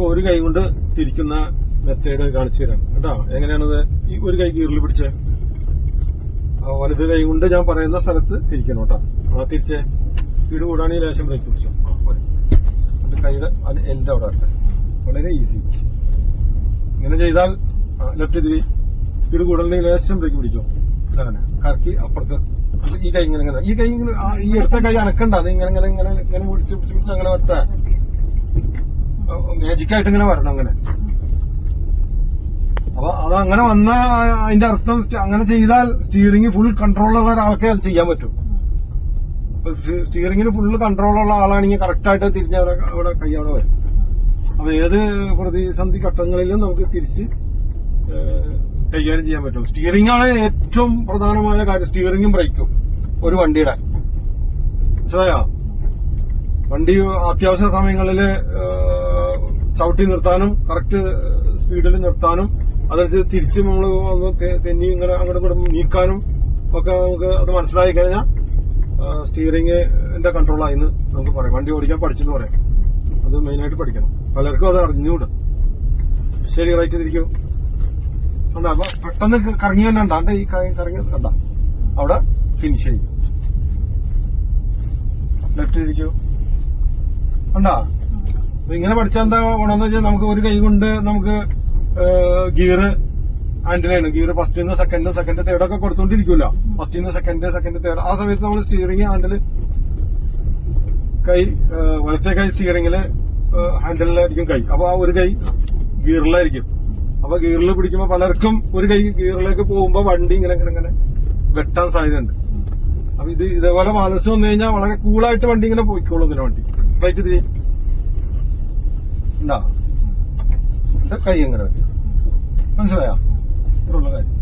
നമുക്ക് ഒരു കൈ കൊണ്ട് തിരിക്കുന്ന മെത്തേഡ് കാണിച്ചു തരാം. കേട്ടോ? എങ്ങനെയാണത്? ഈ ഒരു കൈ ഗീറിൽ പിടിച്ച്. വലത് കൈ കൊണ്ട് ഞാൻ പറയുന്ന സ്ഥലത്ത് തിരിക്കണം കേട്ടോ. ആ തിരിച്ച്. സ്പീഡ് കൂടാണെങ്കിൽ ലേശം ബ്രേക്ക് പിടിച്ചോ. എന്റെ കൈയുടെ എന്റെ അവിടെ വരട്ടെ. വളരെ ഈസി ഇങ്ങനെ ചെയ്താൽ ലെഫ്റ്റ് തിരി സ്പീഡ് കൂടുതലെങ്കിൽ ലേശം ബ്രേക്ക് പിടിച്ചോ. അങ്ങനെ. കറക്കി അപ്പുറത്ത്. ഈ കൈ ഇങ്ങനെ ഇങ്ങനെ ഈ കൈ ഇങ്ങനെ ഈ എടുത്ത കൈ അനക്കണ്ട. അത് ഇങ്ങനെ ഇങ്ങനെ ഇങ്ങനെ ഇങ്ങനെ പിടിച്ച് പിടിച്ച് പിടിച്ച് അങ്ങനെ വരട്ടെ മാജിക് ആയിട്ട് ഇങ്ങനെ വരണം അങ്ങനെ. അപ്പൊ അത് അങ്ങനെ വന്ന അതിന്റെ അർത്ഥം അങ്ങനെ ചെയ്താൽ സ്റ്റിയറിംഗ് ഫുൾ കൺട്രോളുള്ള ഒരാൾക്കേ അത് ചെയ്യാൻ പറ്റും. സ്റ്റിയറിംഗിന് ഫുള്ള് കൺട്രോൾ ഉള്ള ആളാണെങ്കിൽ കറക്റ്റ് ആയിട്ട് തിരിഞ്ഞ അവിടെ അവിടെ കൈ അവിടെ വരും. അപ്പൊ ഏത് പ്രതിസന്ധി ഘട്ടങ്ങളിലും നമുക്ക് തിരിച്ച് കൈകാര്യം ചെയ്യാൻ പറ്റും. സ്റ്റിയറിംഗ് ആണ് ഏറ്റവും പ്രധാനമായ കാര്യം. സ്റ്റിയറിംഗും ബ്രേക്കും ഒരു വണ്ടിയുടെ. മനസ്സിലായോ? വണ്ടി അത്യാവശ്യ സമയങ്ങളിൽ ചവിട്ടി നിർത്താനും കറക്റ്റ് സ്പീഡിൽ നിർത്താനും അതനുസരിച്ച് തിരിച്ച് നമ്മൾ തെന്നി ഇങ്ങനെ അങ്ങോട്ട് നീക്കാനും ഒക്കെ നമുക്ക് അത് മനസ്സിലായി കഴിഞ്ഞാൽ സ്റ്റിയറിംഗിന്റെ കൺട്രോളായിന്ന് നമുക്ക് പറയാം. വണ്ടി ഓടിക്കാൻ പഠിച്ചെന്ന് പറയാം. അത് മെയിനായിട്ട് പഠിക്കണം. പലർക്കും അത് അറിഞ്ഞൂടാ ശരി റൈറ്റ് തിരിക്കൂ കണ്ട അപ്പൊ പെട്ടെന്ന് കറങ്ങി തന്നെ ഉണ്ടാണ്ട് ഈ കറങ്ങി കണ്ട? അവിടെ ഫിനിഷ് ചെയ്യും. ലെഫ്റ്റ് തിരിക്കൂ അപ്പൊ ഇങ്ങനെ പഠിച്ചാൽ എന്താ ഗുണമെന്ന് വെച്ചാൽ നമുക്ക് ഒരു കൈ കൊണ്ട് നമുക്ക് ഗിയർ ഹാൻഡിലാണ് ഗിയർ ഫസ്റ്റ് നിന്ന് സെക്കൻഡ് സെക്കൻഡ് തേർഡ് ഒക്കെ കൊടുത്തോണ്ടിരിക്കൂല ഫസ്റ്റ് നിന്ന് സെക്കൻഡ് സെക്കൻഡ് തേർഡ് ആ സമയത്ത് നമ്മൾ സ്റ്റിയറിംഗ് ഹാൻഡിൽ കൈ വലത്തെ കൈ സ്റ്റിയറിംഗിൽ ഹാൻഡിലായിരിക്കും കൈ. അപ്പൊ ആ ഒരു കൈ ഗിയറിലായിരിക്കും. അപ്പൊ ഗിയറിൽ പിടിക്കുമ്പോൾ പലർക്കും ഒരു കൈ ഗിയറിലേക്ക് പോകുമ്പോ വണ്ടി ഇങ്ങനെ ഇങ്ങനെ ഇങ്ങനെ വെട്ടാൻ സാധ്യതയുണ്ട്. അപ്പൊ ഇത് ഇതേപോലെ ബാലൻസ് വന്നു കഴിഞ്ഞാൽ വളരെ കൂളായിട്ട് വണ്ടി ഇങ്ങനെ പോയിക്കോളും ഇതിന്റെ വണ്ടി. റൈറ്റ് തിരി ഉണ്ടാ കൈ എങ്ങനെ മനസ്സിലായോ? ഇത്രയുള്ള കാര്യം.